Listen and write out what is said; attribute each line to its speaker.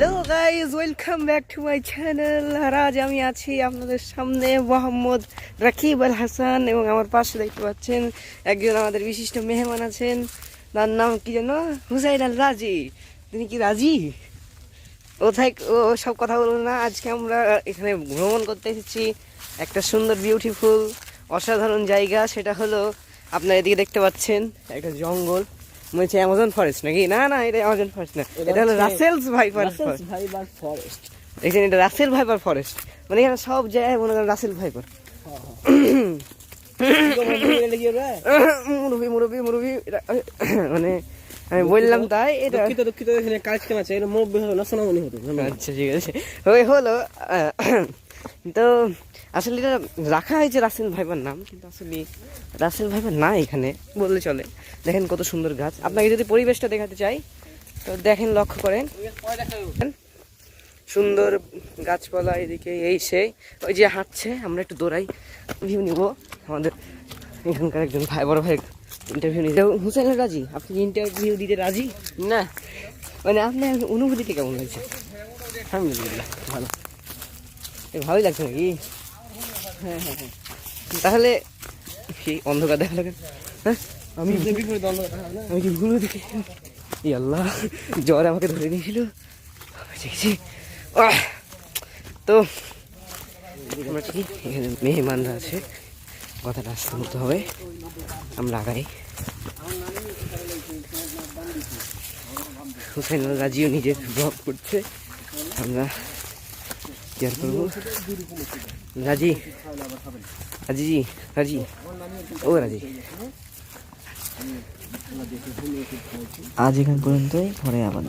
Speaker 1: Guys welcome back to my channel আর আজ আমি আছি আপনাদের সামনে মোহাম্মদ রাকিব আল হাসান এবং আমার পাশে দেখতে পাচ্ছেন একজন আমাদের বিশিষ্ট মেহমান আছেন। তার নাম কি যেন? হুসাইন আল রাজি। তিনি কি রাজি? ও ও সব কথা বলব না, আজকে আমরা এখানে ভ্রমণ করতে এসেছি। একটা সুন্দর বিউটিফুল অসাধারণ জায়গা, সেটা হলো আপনার এদিকে দেখতে পাচ্ছেন, একটা জঙ্গল। মনে হচ্ছে অ্যামাজন ফরেস্ট নাকি? না না এটা অ্যামাজন ফরেস্ট না। এটা হলো রাসেলস ভাইপার
Speaker 2: ভাইবার ফরেস্ট
Speaker 1: এখানে এটা রাসেল ভাইপার ফরেস্ট মানে এখানে সব জায়গায় মনে করেন রাসেল ভাইপার মুরবি মুরবি মুরবি মানে আমি বললাম তাই এটা
Speaker 2: দুঃখিত দুঃখিত এখানে কাজ কেন আছে এটা মুরব্বী হলো না সোনামণি হতো
Speaker 1: আচ্ছা ঠিক আছে। ওই হলো তো আসলে এটা রাখা হয়েছে রাসেল ভাইবার নাম কিন্তু আসলে রাসেল ভাইবার না এখানে বললে চলে। দেখেন কত সুন্দর গাছ। আপনাকে যদি পরিবেশটা দেখাতে চাই তো দেখেন লক্ষ্য করেন। সুন্দর গাছপালা এদিকে এই সেই ওই যে হাঁটছে আমরা একটু দৌড়াই ভিউ নিব। আমাদের এখানকার একজন ভাই বড় ভাই ইন্টারভিউ নিতে। হুসেন রাজি? আপনি ইন্টারভিউ দিতে রাজি?
Speaker 2: না।
Speaker 1: মানে আপনার অনুভূতিটা কেমন লাগছে
Speaker 2: আলহামদুলিল্লাহ ভালো।
Speaker 1: ভালোই লাগছে নাকি? হ্যাঁ হ্যাঁ হ্যাঁ। তাহলে কি অন্ধকার দেখা লাগে। হ্যাঁ আমি আমি কি ভুল দেখি ই আল্লাহ জ্বর আমাকে ধরে নিয়েছিল। দেখেছি! তো আমরা কি এখানে মেহমানরা আছে। কথাটা আসতে বলতে হবে। আমরা আগাই। হুসেন রাজিও নিজের ব্লগ করছে। আমরা কেয়ার করব রাজি রাজি জি রাজি ও রাজি
Speaker 3: আজ এখান পর্যন্তই পরে আবার।